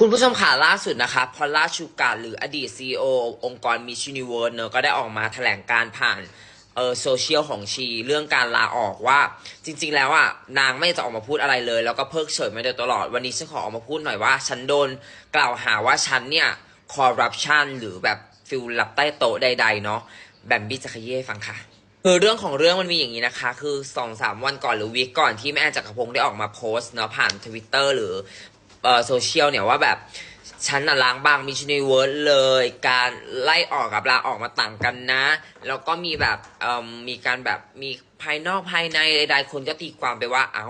คุณผู้ชมค่ะล่าสุดนะคะพอลล่าชูการหรืออดีต CEO องค์กรมิช s น n เวิร์เนอะก็ได้ออกมาแถลงการผ่านเออโซเชียลของชีเรื่องการลาออกว่าจริง ๆ แล้วอะนางไม่จะออกมาพูดอะไรเลย แล้วก็เพิกเฉยมาโดยตลอดวันนี้ฉันขอออกมาพูดหน่อยว่า ฉันโดนกล่าวหาว่าฉันเนี่ยคอร์รัปชันหรือแบบฟิลลับใต้โต๊ะใด ๆ เนาะแบมบี้จะขยี้ให้ฟังค่ะคือเรื่องของเรื่องมันมีอย่างนี้นะคะ คือสองสามวันก่อนหรือวีคก่อนที่แม่แอนจักรพงศ์ได้ออกมาโพสต์เนาะผ่านทวิตเตอร์หรือ โซเชียลเนี่ยว่าแบบฉันน่ะล้างบางมิช n น v เวิร์เลย การไล่ออกกับลาออกมาต่างกันนะ แล้วก็มีแบบมีการแบบมีภายนอกภายในใดๆคนก็ตีความไปว่าเอ้า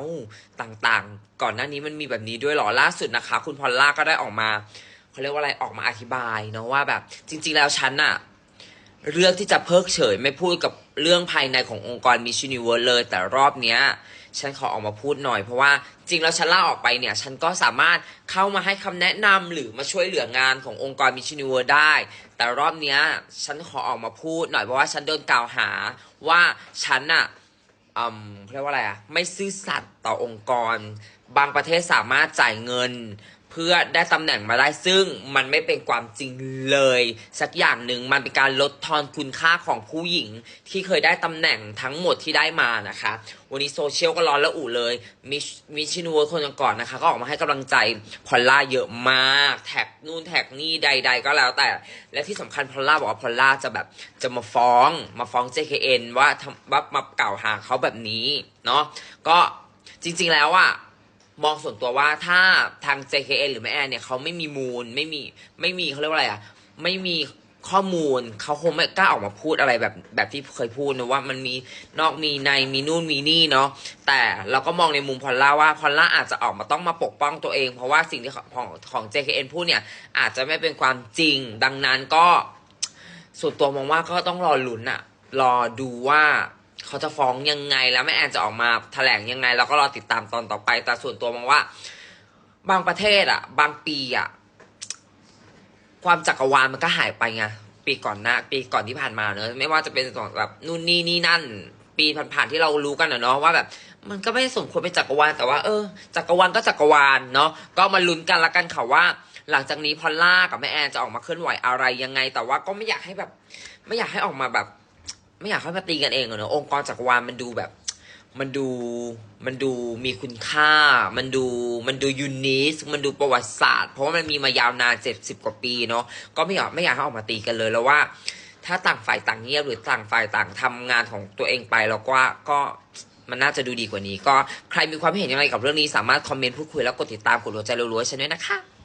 ต่างๆ ก่อนหน้านี้มันมีแบบนี้ด้วยหรอล่าสุดนะคะ คุณพอลล่าก็ได้ออกมาเขาเรียกว่าอะไรออกมาอธิบายเนาะว่าแบบจริง ๆ แล้วฉันน่ะเลือกที่จะเพิกเฉยไม่พูดกับ เรื่องภายในขององค์กรมิช s น n เวิร์เลย แต่รอบเนี้ยฉันขอออกมาพูดหน่อย เพราะว่าจริงแล้วฉันลาออกไปเนี่ย ฉันก็สามารถเข้ามาให้คำแนะนำหรือมาช่วยเหลืองานขององค์กรมิช s น n เวิร์ได้ แต่รอบเนี้ยฉันขอออกมาพูดหน่อยเพราะว่าฉันโดนกล่าวหาว่าฉันอะเอืมเรียกว่าอะไรอะไม่ซื่อสัตย์ต่อองค์กร บางประเทศสามารถจ่ายเงิน เพื่อได้ตำแหน่งมาได้ซึ่งมันไม่เป็นความจริงเลย สักอย่างหนึ่งมันเป็นการลดทอนคุณค่าของผู้หญิง ที่เคยได้ตำแหน่งทั้งหมดที่ได้มานะคะ วันนี้โซเชียลก็ร้อนและอู่เลยมิชมิชินเวิร์คนก่อนนะคะ ก็ออกมาให้กำลังใจพอลล่าเยอะมาก แท็กนู่นแท็กนี่ใด ๆ ก็แล้วแต่ และที่สำคัญพอลล่าบอกว่าพอลล่าจะแบบจะมาฟ้องมาฟ้อง JKN ว่าทำว่ามาเก่าหาเขาแบบนี้เนาะก็จริง ๆแล้วอะ มองส่วนตัวว่าถ้าทาง JKN หรือแม่แอนเนี่ยเขาไม่มีมูลไม่มีไม่มีเขาเรียกว่าอะไรอะไม่มีข้อมูลเขาคงไม่กล้าออกมาพูดอะไรแบบแบบที่เคยพูดนะว่ามันมีนอกมีในมีนู่นมีนี่เนาะแต่เราก็มองในมุมพอลล่าว่าพอลล่าอาจจะออกมาต้องมาปกป้องตัวเอง เพราะว่าสิ่งที่ของของ JKN พูดเนี่ยอาจจะไม่เป็นความจริง ดังนั้นก็ส่วนตัวมองว่าก็ต้องรอลุ้นอะรอดูว่า เขาจะฟ้องยังไงแล้วแม่แอนจะออกมาแถลงยังไง แล้วก็รอติดตามตอนต่อไป แต่ส่วนตัวมองว่า บางประเทศอะบางปีอะความจักรวาลมันก็หายไปไงปีก่อนหน้าปีก่อนที่ผ่านมาเนอะไม่ว่าจะเป็นแบบนู่นนี่นี่นั่น ปีผ่านๆที่เรารู้กันอะเนาะว่าแบบ มันก็ไม่สมควรเป็นจักรวาลแต่ว่า เออจักรวาลก็จักรวาลเนาะก็มาลุ้นกันละกันค่ะว่า หลังจากนี้พอลล่ากับแม่แอนจะออกมาเคลื่อนไหวอะไรยังไง แต่ว่าก็ไม่อยากให้แบบ ไม่อยากให้ออกมาแบบ ไม่อยากให้มาตีกันเองอะเนอะองค์กรจักรวาลมันดูแบบ มันดูมันดูมีคุณค่า มันดูมันดูยูนิคมันดูประวัติศาสตร์เพราะว่ามันมีมายาวนานเจ็ดสิบกว่าปีเนาะก็ไม่อยากไม่อยากให้ออกมาตีกันเลยแล้วว่า ถ้าต่างฝ่ายต่างเงียบหรือต่างฝ่ายต่างทำงานของตัวเองไปแล้วก็ก็มันน่าจะดูดีกว่านี้ ก็ใครมีความเห็นยังไงกับเรื่องนี้สามารถคอมเมนต์พูดคุยแล้วกดติดตามกดหัวใจรัวๆฉันด้วยนะคะ